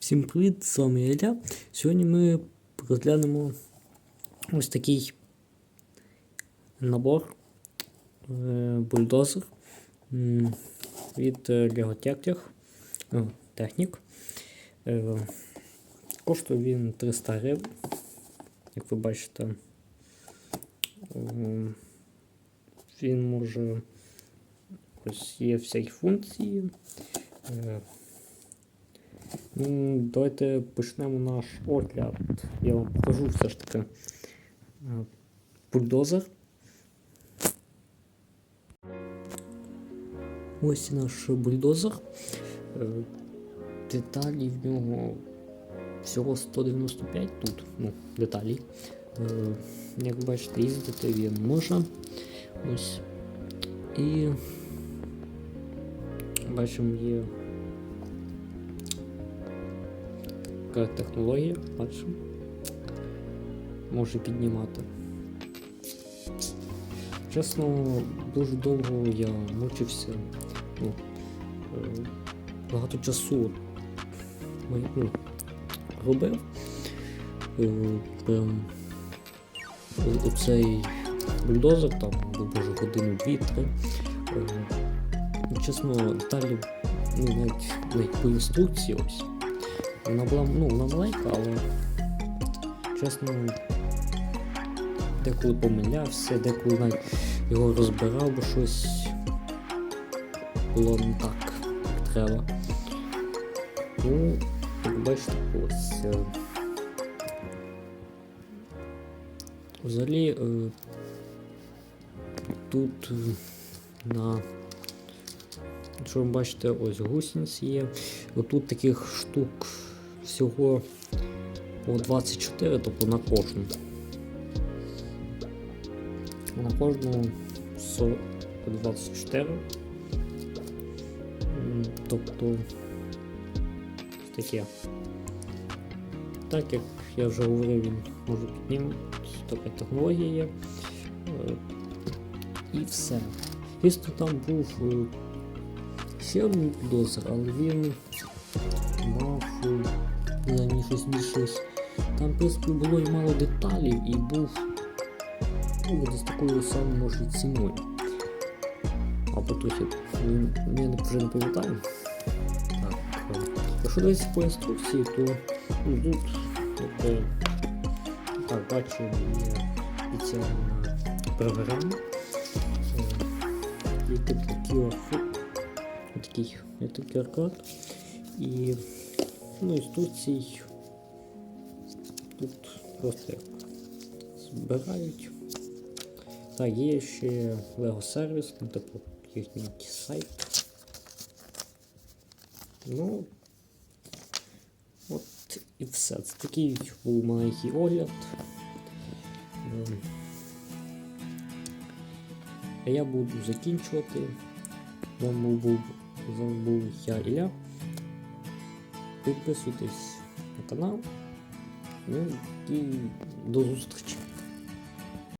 Всім привіт, з вами Ілля. Сьогодні ми розглянемо ось такий набор е, бульдозер від е, Lego Tech е, Коштує він 300 гривень. Як ви бачите, він може ось є всякі функції. Давайте почнемо наш огляд. Я вам покажу все ж таки е, бульдозер. Ось наш бульдозер. Е, Деталі в нього всього 195 тут, ну, деталі. Е, Як бачите, їздити він може. Ось. І бачимо є така технологія, бачимо. Може піднімати. Чесно, дуже довго я мучився. Ну, е, багато часу ну, робив. Е, Прям оцей бульдозер там, ну, боже, годину дві-три. Е, ну, Чесно, деталі, ну, навіть, навіть по інструкції ось. Вона була ну, вона маленька, але чесно, деколи помилявся, деколи навіть його розбирав, бо щось було не так, як треба. Ну, як бачите, ось. е, Взагалі е, тут е, на Якщо ви бачите, ось гусениці є. Отут таких штук всього по 24, тобто на кожну. На кожну 40 по 24. М, Тобто таке. Так як я вже говорив, він може піднімати, така технологія є. Е, І все. Звісно, там був е, ще один бульдозер, але він мав е, не знаю, мені щось більше. ось- Там, в принципі, було і мало деталей і був ну, десь такою самою може ціною. Або трохи він- я не вже не пам'ятаю. Так, е, якщо дивитися по інструкції, то ну, тут якби, так, бачу, є спеціальне програма. Е, І такий QR-код такий это QR-код. І ну, інструкцій тут просто як збирають. Так, є ще Lego сервіс, ну типу їхній сайт. Ну от і все. Це такий був маленький огляд. Ем, А я буду закінчувати. З вами був, був я Ілля. Підписуйтесь на канал. Ну і до зустрічі.